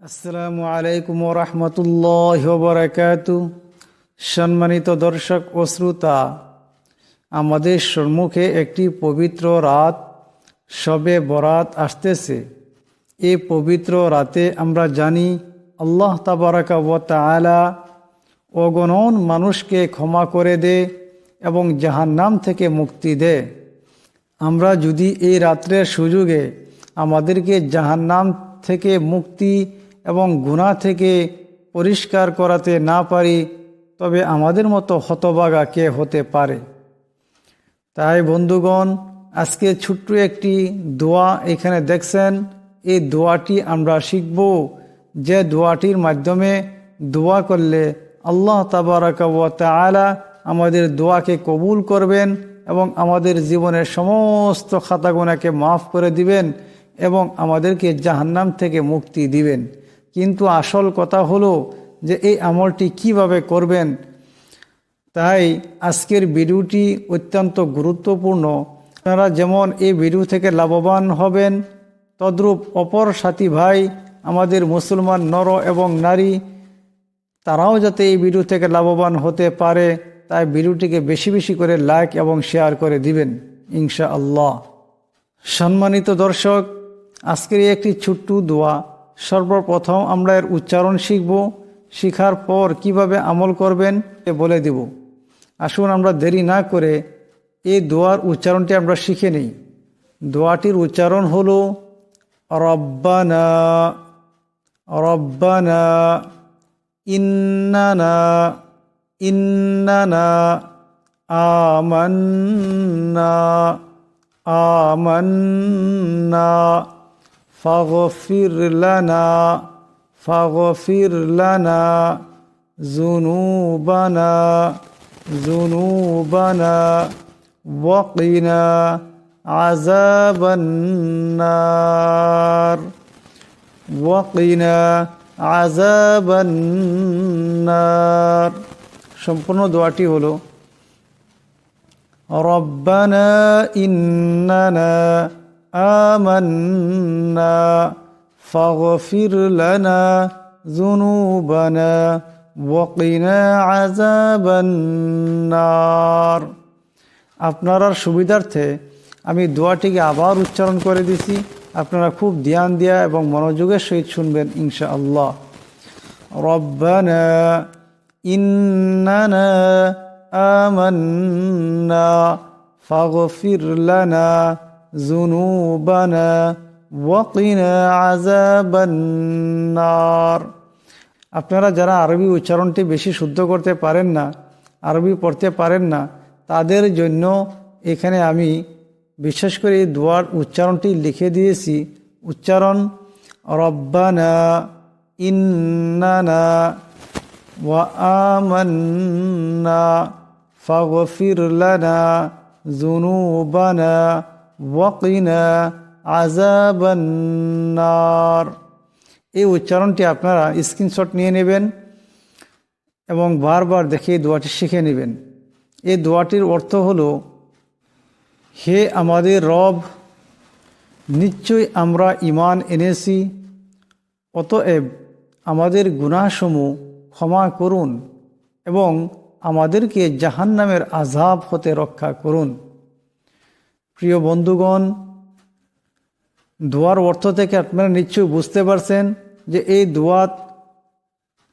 আসসালামু আলাইকুম রহমতুল্লাহ বরাকাতু সম্মানিত দর্শক ও শ্রোতা, আমাদের সম্মুখে একটি পবিত্র রাত সবে বরাত আসতেছে। এই পবিত্র রাতে আমরা জানি আল্লাহ তাবারাকা ও তালা অগণন মানুষকে ক্ষমা করে দে এবং জাহান্নাম থেকে মুক্তি দে। আমরা যদি এই রাত্রের সুযোগে আমাদেরকে জাহান্নাম থেকে মুক্তি এবং গুণা থেকে পরিষ্কার করাতে না পারি, তবে আমাদের মতো হতবাগা কে হতে পারে? তাই বন্ধুগণ, আজকে ছোট্ট একটি দোয়া এখানে দেখছেন। এই দোয়াটি আমরা শিখব। যে দোয়াটির মাধ্যমে দোয়া করলে আল্লাহ ওয়া আমাদের দোয়াকে কবুল করবেন এবং আমাদের জীবনের সমস্ত খাতাগোনাকে মাফ করে দিবেন এবং আমাদেরকে জাহান্নাম থেকে মুক্তি দিবেন। কিন্তু আসল কথা হলো যে এই আমলটি কীভাবে করবেন? তাই আজকের ভিডিওটি অত্যন্ত গুরুত্বপূর্ণ। আপনারা যেমন এই ভিডিও থেকে লাভবান হবেন, তদ্রূপ অপর সাথী ভাই, আমাদের মুসলমান নর এবং নারী, তারাও যাতে এই ভিডিও থেকে লাভবান হতে পারে, তাই ভিডিওটিকে বেশি বেশি করে লাইক এবং শেয়ার করে দিবেন ইনশা আল্লাহ সম্মানিত দর্শক, আজকের একটি ছোট্ট দোয়া সর্বপ্রথম আমরা এর উচ্চারণ শিখব, শিখার পর কীভাবে আমল করবেন এ বলে দেব। আসুন আমরা দেরি না করে এই দোয়ার উচ্চারণটি আমরা শিখে নিই। দোয়াটির উচ্চারণ হলো, রব্বানা রব্বানা, ইন্নানা ইন্নানা, আমান্না আমান্না। ফাগফির লানা ফাগফির লানা জুনুবানা জুনুবানা ওয়াকিনা আযাবান্নার ওয়াকিনা আযাবান্নার সম্পূর্ণ দোয়াটি হলো ربنا إننا آمنا فاغفر لنا ذنوبنا وقنا عذاب النار আপনার সুবিধার্থে আমি দোয়াটিকে আবার উচ্চারণ করে দিছি আপনারা খুব ধ্যান দিয়া এবং মনোযোগের সহিত শুনবেন ইনশা আল্লাহ রব্বানা ইন্নানা آمنا فاغفر لنا ذنوبنا وقنا عذاب النار আপনারা যারা আরবি উচ্চারণটি বেশি শুদ্ধ করতে পারেন না আরবি পড়তে পারেন না তাদের জন্য এখানে আমি বিশেষ করে এই দোয়ার উচ্চারণটি লিখে দিয়েছি উচ্চারণ রব্বানা ইন্নানা وآمنا فاغفر لنا ذنوبنا আজাবান্নার এই উচ্চারণটি আপনারা স্ক্রিনশট নিয়ে নেবেন এবং বারবার দেখে এই দোয়াটি শিখে নেবেন। এই দোয়াটির অর্থ হল, হে আমাদের রব নিশ্চয়ই আমরা ইমান এনেছি, অতএব আমাদের গুণাসমূহ ক্ষমা করুন এবং আমাদেরকে জাহান্নামের আজাব হতে রক্ষা করুন। প্রিয় বন্ধুগণ, দোয়ার অর্থ থেকে আপনারা নিশ্চয়ই বুঝতে পারছেন যে এই দোয়াত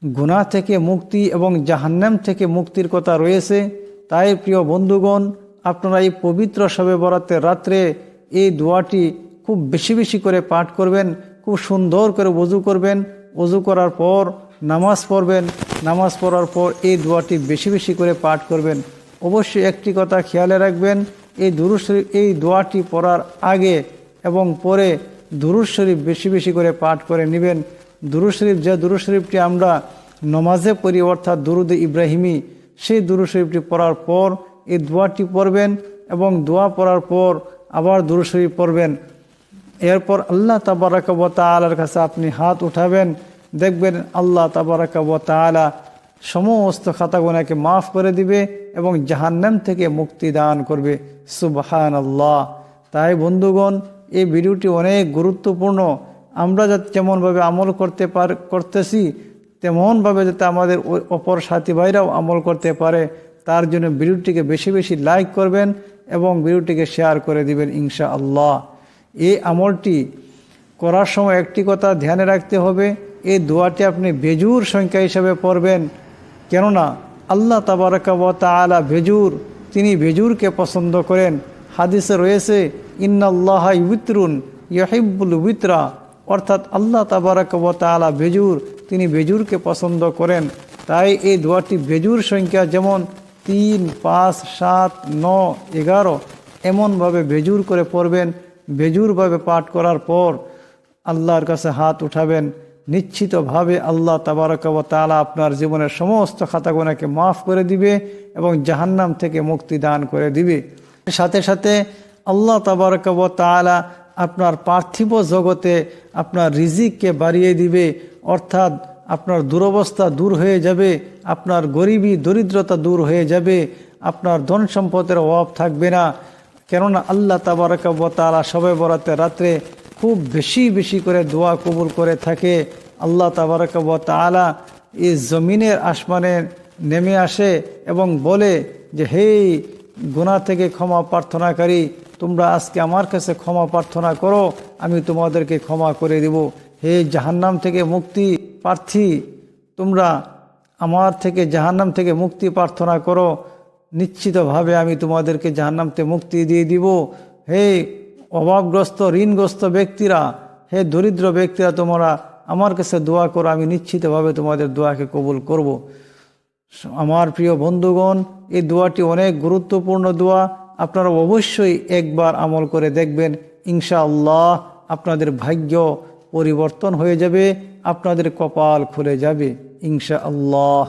গুনাহ থেকে মুক্তি এবং জাহান্নাম থেকে মুক্তির কথা রয়েছে। তাই প্রিয় বন্ধুগণ, আপনারা এই পবিত্র সবে বরাতের রাত্রে এই দোয়াটি খুব বেশি বেশি করে পাঠ করবেন, খুব সুন্দর করে উজু করবেন। উজু করার পর নামাজ পড়বেন, নামাজ পড়ার পর এই দোয়াটি বেশি বেশি করে পাঠ করবেন। অবশ্যই একটি কথা খেয়ালে রাখবেন এই দুরুদ শরীফ, এই দোয়াটি পড়ার আগে এবং পরে দুরুদ শরীফ বেশি বেশি করে পাঠ করে নেবেন। দুরুদ শরীফ, যে দুরুদ শরীফটি আমরা নমাজে পড়ি, অর্থাৎ দুরুদ ইব্রাহিমি, সেই দুরুদ শরীফটি পড়ার পর এই দোয়াটি পড়বেন এবং দোয়া পড়ার পর আবার দুরুদ শরীফ পড়বেন। এরপর আল্লাহ তাবারাক তালার কাছে আপনি হাত উঠাবেন। দেখবেন আল্লাহ তাবারাকা তালা সমস্ত খাতাগুনাকে মাফ করে দিবে এবং জাহান্নাম থেকে মুক্তি দান করবে। সুবহান আল্লাহ তাই বন্ধুগণ, এই ভিডিওটি অনেক গুরুত্বপূর্ণ। আমরা যাতে যেমনভাবে আমল করতে পার, করতেছি, তেমনভাবে যাতে আমাদের অপর সাথী ভাইরাও আমল করতে পারে, তার জন্য ভিডিওটিকে বেশি বেশি লাইক করবেন এবং ভিডিওটিকে শেয়ার করে দিবেন ইনশা আল্লাহ এই আমলটি করার সময় একটি কথা ধ্যানে রাখতে হবে, এই দোয়াটি আপনি বেজুর সংখ্যা হিসাবে পড়বেন। কেননা আল্লাহ তাবারকা ওয়া তাআলা বেজুর তিনি বেজুরকে পছন্দ করেন। হাদিসে রয়েছে, ইন্নাল্লাহ ইউত্রুন ইহিব্বুল উইত্রা। অর্থাৎ আল্লাহ তাবারকা ওয়া তাআলা বেজুর তিনি বেজুরকে পছন্দ করেন। তাই এই দোয়াটি বেজুর সংখ্যা যেমন তিন, পাঁচ, সাত ন এগারো, এমনভাবে বেজুর করে পড়বেন বেজুরভাবে পাঠ করার পর আল্লাহর কাছে হাত উঠাবেন। নিশ্চিতভাবে আল্লাহ তাবারকাব তালা আপনার জীবনের সমস্ত খাতাগোনাকে মাফ করে দিবে এবং জাহান্নাম থেকে মুক্তি দান করে দিবে। সাথে সাথে আল্লাহ তাবারকাব তালা আপনার পার্থিব জগতে আপনার রিজিককে বাড়িয়ে দিবে, অর্থাৎ আপনার দুরবস্থা দূর হয়ে যাবে, আপনার গরিবী দরিদ্রতা দূর হয়ে যাবে, আপনার ধন সম্পদের অভাব থাকবে না। কেননা আল্লাহ তাবারকাব তালা সবে বরাতে রাত্রে খুব বেশি বেশি করে দোয়া কবুল করে থাকে। আল্লাহ তাবারকাব তালা এই জমিনের আসমানে নেমে আসে এবং বলে যে হেই গুণা থেকে ক্ষমা প্রার্থনাকারী, তোমরা আজকে আমার কাছে ক্ষমা প্রার্থনা করো, আমি তোমাদেরকে ক্ষমা করে দেব। হে জাহান্নাম থেকে মুক্তি প্রার্থী, তোমরা আমার থেকে জাহান্নাম থেকে মুক্তি প্রার্থনা করো। নিশ্চিতভাবে আমি তোমাদেরকে জাহান্নাম থেকে মুক্তি দিয়ে দিব। হে অভাবগ্রস্ত, ঋণগ্রস্ত ব্যক্তিরা, হে দরিদ্র ব্যক্তিরা, তোমরা আমার কাছে দোয়া করো, আমি নিশ্চিতভাবে তোমাদের দোয়াকে কবুল করব। আমার প্রিয় বন্ধুগণ, এই দোয়াটি অনেক গুরুত্বপূর্ণ দোয়া আপনারা অবশ্যই একবার আমল করে দেখবেন, ইনশাআল্লাহ আপনাদের ভাগ্য পরিবর্তন হয়ে যাবে, আপনাদের কপাল খুলে যাবে ইনশা আল্লাহ